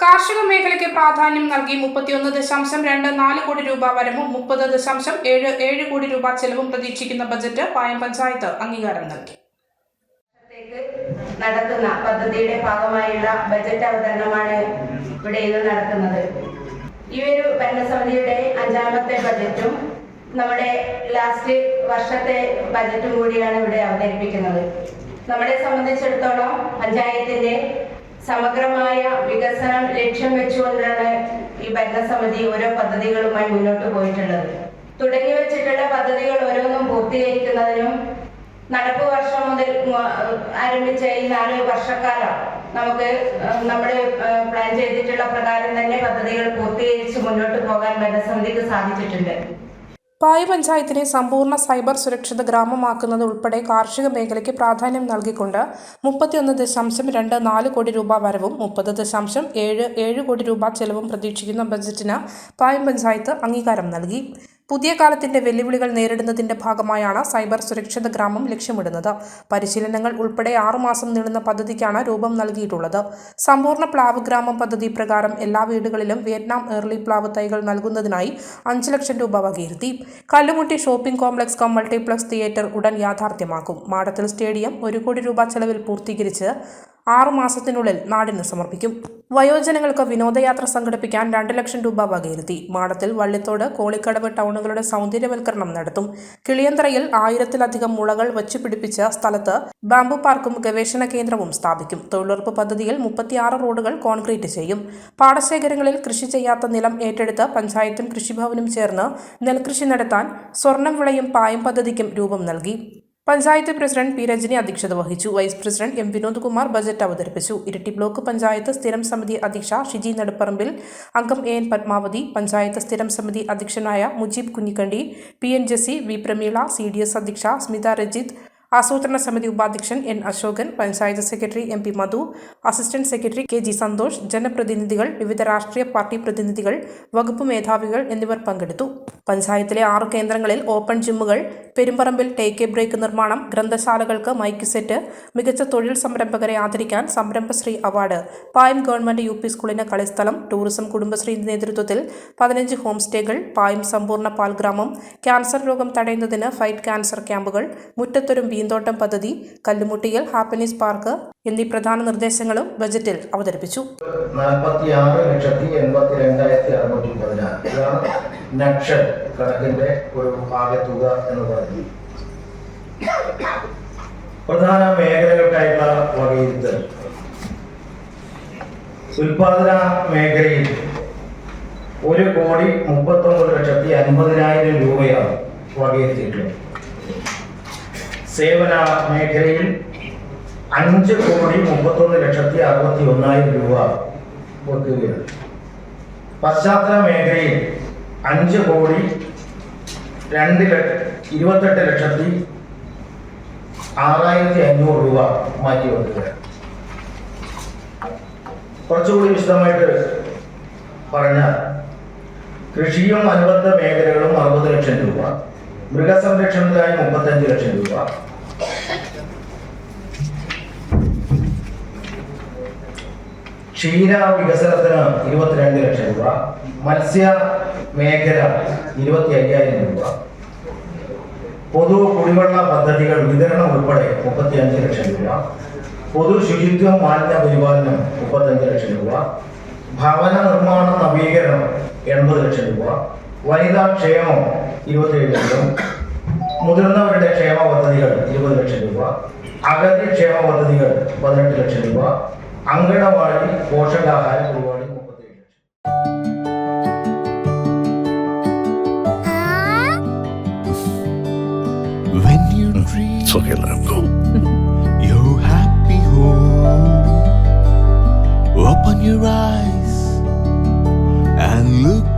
കാർഷിക മേഖലയ്ക്ക് പ്രാധാന്യം നൽകി മുപ്പത്തിയൊന്ന് ദശാംശം രണ്ട് നാല് കോടി രൂപ വരവും മുപ്പത് ദശാംശം ഏഴ് ഏഴ് കോടി രൂപ ചെലവും പ്രതീക്ഷിക്കുന്ന ബജറ്റ് പായം പഞ്ചായത്ത് അംഗീകാരം നൽകി. നടത്തുന്ന പദ്ധതിയുടെ ഭാഗമായുള്ള ബജറ്റ് അവതരണമാണ് ഇവിടെ ഇന്ന് നടക്കുന്നത്. ഈ ഒരു ഭരണസമിതിയുടെ അഞ്ചാമത്തെ ബജറ്റും നമ്മുടെ ലാസ്റ്റ് വർഷത്തെ ബജറ്റും കൂടിയാണ് ഇവിടെ അവതരിപ്പിക്കുന്നത്. നമ്മളെ സംബന്ധിച്ചിടത്തോളം പഞ്ചായത്തിന്റെ സമഗ്രമായ വികസനം ലക്ഷ്യം വെച്ചുകൊണ്ടാണ് ഈ ഭരണസമിതി ഓരോ പദ്ധതികളുമായി മുന്നോട്ട് പോയിട്ടുള്ളത്. തുടങ്ങി വെച്ചിട്ടുള്ള പദ്ധതികൾ ഓരോന്നും പൂർത്തീകരിക്കുന്നതിനും നടപ്പ് വർഷം മുതൽ ആരംഭിച്ച ഈ നാല് വർഷക്കാലം നമുക്ക് നമ്മൾ പ്ലാൻ ചെയ്തിട്ടുള്ള പ്രകാരം തന്നെ പദ്ധതികൾ പൂർത്തീകരിച്ച് മുന്നോട്ട് പോകാൻ ഭരണസമിതിക്ക് സാധിച്ചിട്ടുണ്ട്. പായ പഞ്ചായത്തിനെ സമ്പൂർണ സൈബർ സുരക്ഷിത ഗ്രാമമാക്കുന്നത് ഉൾപ്പെടെ കാർഷിക മേഖലയ്ക്ക് പ്രാധാന്യം നൽകിക്കൊണ്ട് മുപ്പത്തിയൊന്ന് ദശാംശം രണ്ട് നാല് കോടി രൂപ വരവും മുപ്പത് ദശാംശം ഏഴ് ഏഴ് കോടി രൂപ ചെലവും പ്രതീക്ഷിക്കുന്ന ബജറ്റിന് പായം പഞ്ചായത്ത് അംഗീകാരം നൽകി. പുതിയ കാലത്തിന്റെ വെല്ലുവിളികൾ നേരിടുന്നതിന്റെ ഭാഗമായാണ് സൈബർ സുരക്ഷിത ഗ്രാമം ലക്ഷ്യമിടുന്നത്. പരിശീലനങ്ങൾ ഉൾപ്പെടെ ആറുമാസം നീളുന്ന പദ്ധതിക്കാണ് രൂപം നൽകിയിട്ടുള്ളത്. സമ്പൂർണ പ്ലാവ് ഗ്രാമം പദ്ധതി പ്രകാരം എല്ലാ വീടുകളിലും വിയറ്റ്നാം ഏർലി പ്ലാവ് തൈകൾ നൽകുന്നതിനായി അഞ്ച് ലക്ഷം രൂപ വകയിരുത്തി. Kallumutti shopping complex cum multiplex theatre ഉടൻ യാഥാർത്ഥ്യമാക്കും. മാടത്തിൽ സ്റ്റേഡിയം ഒരു കോടി രൂപ ചെലവിൽ പൂർത്തീകരിച്ച് ആറു മാസത്തിനുള്ളിൽ നാടിന് സമർപ്പിക്കും. വയോജനങ്ങൾക്ക് വിനോദയാത്ര സംഘടിപ്പിക്കാൻ രണ്ട് ലക്ഷം രൂപ വകയിരുത്തി. മാടത്തിൽ വള്ളിത്തോട് കോളിക്കടവ് ടൗണുകളുടെ സൗന്ദര്യവൽക്കരണം നടത്തും. കിളിയന്തറയിൽ ആയിരത്തിലധികം മുളകൾ വച്ചുപിടിപ്പിച്ച സ്ഥലത്ത് ബാംബു പാർക്കും ഗവേഷണ കേന്ദ്രവും സ്ഥാപിക്കും. തൊഴിലുറപ്പ് പദ്ധതിയിൽ മുപ്പത്തിയാറ് റോഡുകൾ കോൺക്രീറ്റ് ചെയ്യും. പാടശേഖരങ്ങളിൽ കൃഷി ചെയ്യാത്ത നിലം ഏറ്റെടുത്ത് പഞ്ചായത്തും കൃഷിഭവനും ചേർന്ന് നെൽകൃഷി നടത്താൻ സ്വർണം വിളയും പായം പദ്ധതിക്കും രൂപം നൽകി. പഞ്ചായത്ത് പ്രസിഡന്റ് പി രജനി അധ്യക്ഷത വഹിച്ചു. Vice president M Vinod Kumar budget അവതരിപ്പിച്ചു. ഇരട്ടി ബ്ലോക്ക് പഞ്ചായത്ത് സ്ഥിരം സമിതി അധ്യക്ഷ ഷിജി നെടുപ്പറമ്പിൽ അംഗം എ എൻ പത്മാവതി പഞ്ചായത്ത് സ്ഥിരം സമിതി അധ്യക്ഷനായ Mujeeb Kunhikkandi P N Jessy V Prameela C D S അധ്യക്ഷ സ്മിത രജിത് ആസൂത്രണ സമിതി ഉപാധ്യക്ഷൻ N Ashokan panchayat secretary M P Madhu assistant secretary K G Santhosh ജനപ്രതിനിധികൾ വിവിധ രാഷ്ട്രീയ പാർട്ടി പ്രതിനിധികൾ വകുപ്പ് മേധാവികൾ എന്നിവർ പങ്കെടുത്തു. പഞ്ചായത്തിലെ ആറു കേന്ദ്രങ്ങളിൽ ഓപ്പൺ ജിമ്മുകൾ പെരുമ്പറമ്പിൽ ടേക്ക് ബ്രേക്ക് നിർമ്മാണം ഗ്രന്ഥശാലകൾക്ക് മൈക്ക് സെറ്റ് മികച്ച തൊഴിൽ സംരംഭകരെ ആദരിക്കാൻ Samrambhasree award Payam government U P സ്കൂളിന് കളിസ്ഥലം ടൂറിസം കുടുംബശ്രീയുടെ നേതൃത്വത്തിൽ പതിനഞ്ച് ഹോം സ്റ്റേകൾ പായം സമ്പൂർണ പാൽഗ്രാമം ക്യാൻസർ രോഗം തടയുന്നതിന് ഫൈറ്റ് ക്യാൻസർ ക്യാമ്പുകൾ മുറ്റത്തൊരും വീന്തോട്ടം പദ്ധതി കല്ലുമുട്ടിയൽ ഹാപ്പിനെസ് പാർക്ക് എന്നീ പ്രധാന നിർദ്ദേശങ്ങളും ബജറ്റിൽ അവതരിപ്പിച്ചു. പ്രധാന മേഖലകൾക്കായിട്ടുള്ള വകയിരുത്തൽ. ഉൽപാദന മേഖലയിൽ ഒരു കോടി മുപ്പത്തൊമ്പത് ലക്ഷത്തി അൻപതിനായിരം രൂപയാണ് വകയിരുത്തിയിട്ടുള്ളത്. സേവന മേഖലയിൽ അഞ്ച് കോടി മുപ്പത്തൊന്ന് ലക്ഷത്തി അറുപത്തി ഒന്നായിരം രൂപ കൊടുക്കുകയാണ്. പശ്ചാത്തല മേഖലയിൽ അഞ്ച് കോടി രണ്ട് ഇരുപത്തെട്ട് ലക്ഷത്തി ആറായിരത്തി അഞ്ഞൂറ് രൂപ മാറ്റി കൊടുക്കുകയാണ് കുറച്ചുകൂടി വിശദമായിട്ട് പറഞ്ഞാൽ കൃഷിയും അനുബന്ധ മേഖലകളും അറുപത് ലക്ഷം രൂപ മൃഗസംരക്ഷണത്തിനായി മുപ്പത്തഞ്ച് ലക്ഷം രൂപ ക്ഷീര വികസനത്തിന് ഇരുപത്തിരണ്ട് ലക്ഷം രൂപ മത്സ്യ മേഖല ഇരുപത്തി അയ്യായിരം രൂപ. പൊതു കുടിവെള്ള പദ്ധതികൾ വിതരണം ഉൾപ്പെടെ മുപ്പത്തി അഞ്ച് ലക്ഷം രൂപ. പൊതു ശുചിത്വ മാലിന്യ പരിപാലനം മുപ്പത്തഞ്ച് ലക്ഷം രൂപ. ഭവന നിർമ്മാണ നവീകരണം എൺപത് ലക്ഷം രൂപ. വനിതാ ക്ഷേമം ഇരുപത്തിയേഴ് ലക്ഷം. മുതിർന്നവരുടെ ക്ഷേമ പദ്ധതികൾ ഇരുപത് ലക്ഷം രൂപ അഗതി ക്ഷേമ പദ്ധതികൾ പതിനെട്ട് ലക്ഷം രൂപ അങ്കണവാടി പോഷകാഹാര പരിപാടി മുപ്പത്തിയേഴ് lakh When you dream It's okay, let him go. your happy home, open your eyes and look